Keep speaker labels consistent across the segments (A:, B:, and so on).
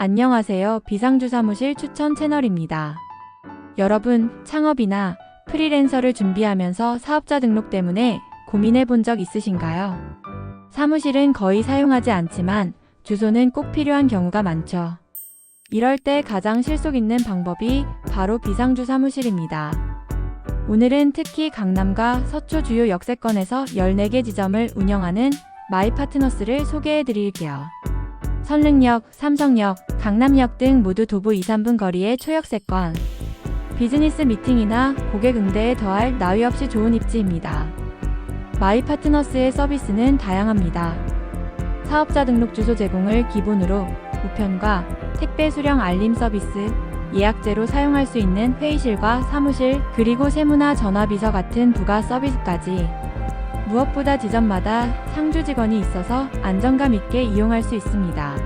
A: 안녕하세요. 비상주 사무실 추천 채널입니다. 여러분, 창업이나 프리랜서를 준비하면서 사업자 등록 때문에 고민해 본 적 있으신가요? 사무실은 거의 사용하지 않지만 주소는 꼭 필요한 경우가 많죠. 이럴 때 가장 실속 있는 방법이 바로 비상주 사무실입니다. 오늘은 특히 강남과 서초 주요 역세권에서 14개 지점을 운영하는 마이파트너스를 소개해 드릴게요. 선릉역, 삼성역, 강남역 등 모두 도보 2, 3분 거리의 초역세권. 비즈니스 미팅이나 고객 응대에 더할 나위 없이 좋은 입지입니다. 마이 파트너스의 서비스는 다양합니다. 사업자 등록 주소 제공을 기본으로 우편과 택배 수령 알림 서비스, 예약제로 사용할 수 있는 회의실과 사무실, 그리고 세무나 전화비서 같은 부가 서비스까지 무엇보다 지점마다 상주 직원이 있어서 안정감 있게 이용할 수 있습니다.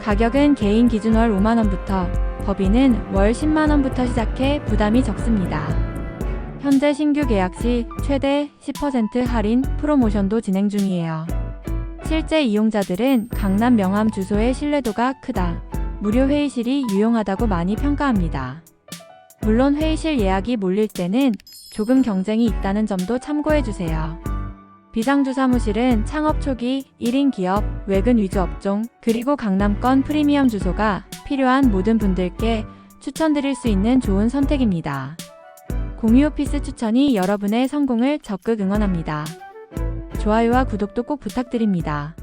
A: 가격은 개인 기준 월 5만원부터, 법인은 월 10만원부터 시작해 부담이 적습니다. 현재 신규 계약 시 최대 10% 할인 프로모션도 진행 중이에요. 실제 이용자들은 강남 명함 주소의 신뢰도가 크다. 무료 회의실이 유용하다고 많이 평가합니다. 물론 회의실 예약이 몰릴 때는 조금 경쟁이 있다는 점도 참고해 주세요. 비상주 사무실은 창업 초기 1인 기업, 외근 위주 업종, 그리고 강남권 프리미엄 주소가 필요한 모든 분들께 추천드릴 수 있는 좋은 선택입니다. 공유 오피스 추천이 여러분의 성공을 적극 응원합니다. 좋아요와 구독도 꼭 부탁드립니다.